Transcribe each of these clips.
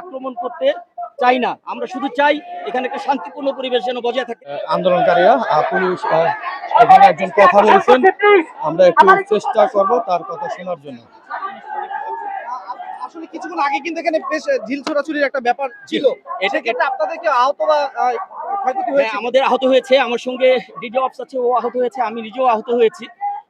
আক্রমণ করতে চাই না। আমরা শুধু চাই এখানে একটা শান্তিপূর্ণ পরিবেশ যেন বজায় থাকে। আন্দোলনকারীরা পুলিশ এখানে একজন কথা বলেছেন। আমরা একটু চেষ্টা করব তার কথা শোনার জন্য। আসলে কিছুক্ষণ আগে কিন্তু এখানে বেশ ঢিল ছোড়াছুরির একটা ব্যাপার ছিল। এটা সেক্ষেত্রে আপনাদেরকে আহত বা আহ, ক্ষয়ক্ষতি হ্যাঁ, আমাদের আহত হয়েছে। আমার সঙ্গে ডিডি অফিস আছে ও আহত হয়েছে আমি নিজেও আহত হয়েছি।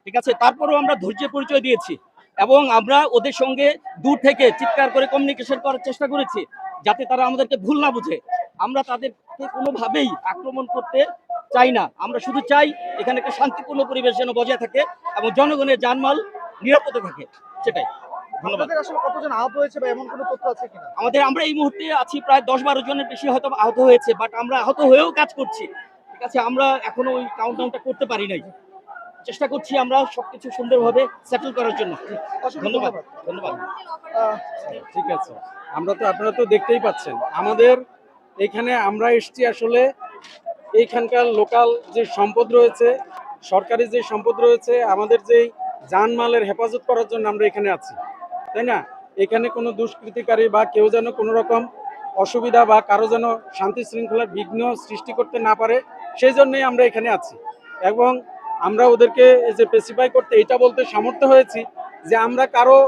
ঠিক আছে? তারপরেও আমরা ধৈর্যের পরিচয় দিয়েছি। এবং আমরা ওদের সঙ্গে দূর থেকে চিৎকার করে কমিউনিকেশন করার চেষ্টা করেছি যাতে তারা আমাদেরকে ভুল না বুঝে। আমরা তাদেরকে কোনোভাবেই আক্রমণ করতে চাই না। আমরা শুধু চাই এখানে একটা শান্তিপূর্ণ পরিবেশ যেন বজায় থাকে এবং জনগণের জানমাল নিরাপদে থাকে। সেটাই। ধন্যবাদ। আসলে কতজন আহত হয়েছে বা এমন কোনো তথ্য আমাদের আমরা এই মুহূর্তে আছি প্রায় দশ বারো জনের বেশি হয়তো আহত হয়েছে বাট আমরা আহত হয়েও কাজ করছি। ঠিক আছে আমরা এখনও ওই কাউন্টডাউনটা করতে পারি নাই। চেষ্টা করছি আমরা সবকিছু সুন্দরভাবে সেটেল করার জন্য। ধন্যবাদ ধন্যবাদ। ঠিক আছে। আমরা তো আপনারা তো দেখতেই পাচ্ছেন। আমাদের এখানে আমরা এসছি আসলে এইখানকার লোকাল যে সম্পদ রয়েছে সরকারি যে সম্পদ রয়েছে আমাদের যেই জানমালের হেফাজত করার জন্য আমরা এখানে আছি। তাই না? এখানে কোনো দুষ্কৃতিকারী বা কেউ যেন কোনো রকম অসুবিধা বা কারও যেন শান্তি শৃঙ্খলার বিঘ্ন সৃষ্টি করতে না পারে সেই জন্যই আমরা এখানে আছি। এবং আমরা ওদেরকে যে স্পেসিফাই করতে এটা বলতে সামর্থ্য হয়েছি যে আমরা কারও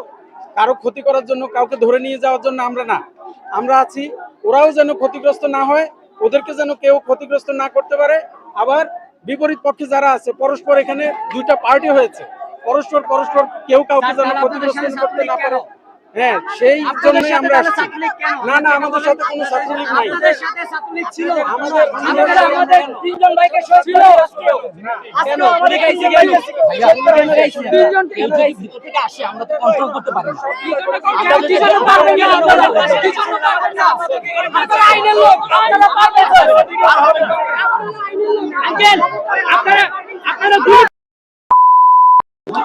কারও ক্ষতি করার জন্য কাউকে ধরে নিয়ে যাওয়ার জন্য আমরা না। আমরা আছি ওরাও যেন ক্ষতিগ্রস্ত না হয় ওদেরকে যেন কেউ ক্ষতিগ্রস্ত না করতে পারে। আবার বিপরীত পক্ষে যারা আছে পরস্পর এখানে দুইটা পার্টি হয়েছে। পরস্পর পরস্পর কেউ কাউকে যেন ক্ষতিগ্রস্ত করতে না পারে। হ্যাঁ সেই জন্যই আমরা আসছি। না না আমাদের সাথে কোনো ছাত্রলীগ নাই। আমাদের আমাদের তিনজন ভাইকে ছিল কেন? তিনজন থেকে আসে আমরা তো কন্ট্রোল করতে পারি না। আমরা যদি আইনের লোক আপনারা আপনারা আপনারা দূর ভয় পান আপনাদের ছাত্রলীগ কেন আসলে আসলে এইগুলো করছে, আমরা কিচ্ছু